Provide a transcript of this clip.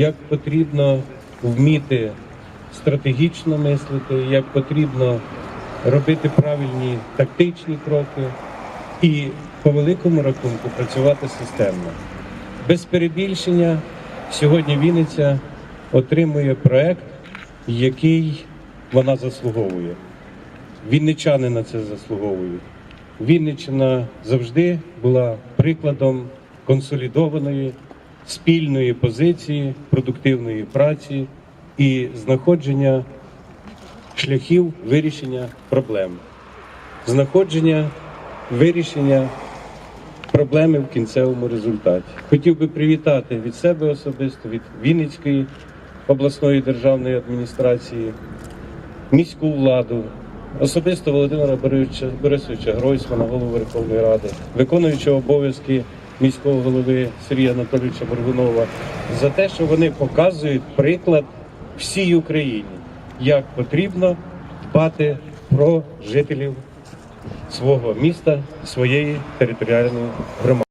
як потрібно вміти стратегічно мислити, як потрібно робити правильні тактичні кроки і по великому рахунку працювати системно. Без перебільшення сьогодні Вінниця отримує проект, який вона заслуговує. Вінничани на це заслуговують. Вінниччина завжди була прикладом консолідованої спільної позиції, продуктивної праці і знаходження шляхів вирішення проблем, знаходження вирішення проблеми в кінцевому результаті. Хотів би привітати від себе особисто, від Вінницької обласної державної адміністрації, міську владу, особисто Володимира Борисовича, Гройсмана, голову Верховної Ради, виконуючого обов'язки міського голови Сергія Анатолійовича Боргунова за те, що вони показують приклад всій Україні, як потрібно дбати про жителів свого міста, своєї територіальної громади.